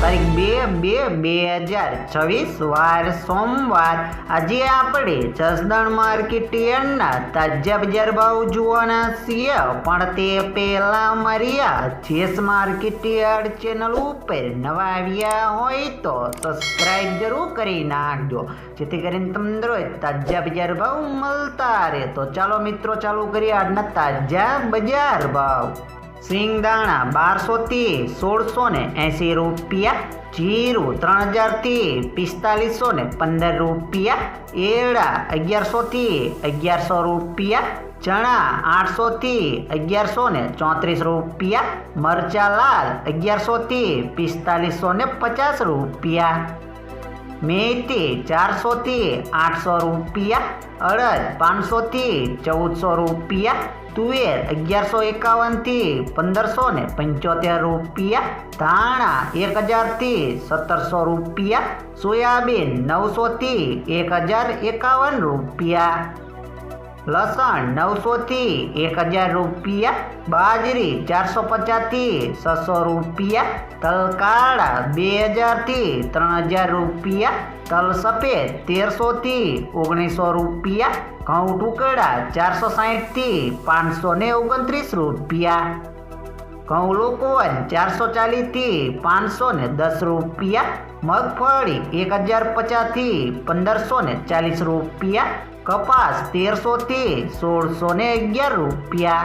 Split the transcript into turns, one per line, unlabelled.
તારીખ બે બે બે હજાર છવ્વીસ, વાર સોમવાર. આજે આપણે જસદણ માર્કેટ યાર્ડના તાજા બજાર ભાવ જોવાના છીએ, પણ તે પહેલાં મારી જેસ માર્કેટ યાર્ડ ચેનલ ઉપર નવા આવ્યા હોય તો સબસ્ક્રાઈબ જરૂર કરી નાખજો, જેથી કરીને તમને રોજ તાજા બજાર ભાવ મળતા રહે. તો ચાલો મિત્રો, ચાલુ કરીએ આજના તાજા બજાર ભાવ. સિંગદાણા બારસોથી સોળસો ને એંસી રૂપિયા, જીરું ત્રણ હજારથી પિસ્તાલીસો ને પંદર રૂપિયા, એરડા અગિયારસોથી અગિયારસો રૂપિયા, ચણા આઠસોથી અગિયારસો ને ચોત્રીસ રૂપિયા, મરચા લાલ અગિયારસોથી પિસ્તાલીસો ને પચાસ રૂપિયા. મેથી ચારસોથી આઠસો રૂપિયા, અડદ પાંચસોથી ચૌદસો રૂપિયા, તુવેર અગિયારસો એકાવનથી પંદરસો ને પંચોતેર રૂપિયા, ધાણા એક હજારથી સત્તરસો રૂપિયા, સોયાબીન નવસોથી એક હજાર એકાવન રૂપિયા. લસણ નવસોથી એક હજાર રૂપિયા, બાજરી ચારસો પચાસથી છસો રૂપિયા તલ કાળા બે હજારથી ત્રણ હજાર રૂપિયા તલ સફેદ તેરસોથી ઓગણીસો રૂપિયા, ઘઉં ટુકડા ચારસો સાહીઠથી પાંચસો ને ઓગણત્રીસ રૂપિયા. ઘઉં લોકોવન ચારસો ચાલીસથી પાંચસો ને દસ રૂપિયા. મગફળી એક હજાર પચાસથી પંદરસો ને ચાલીસ રૂપિયા. કપાસ તેરસોથી સોળસો ને અગિયાર રૂપિયા.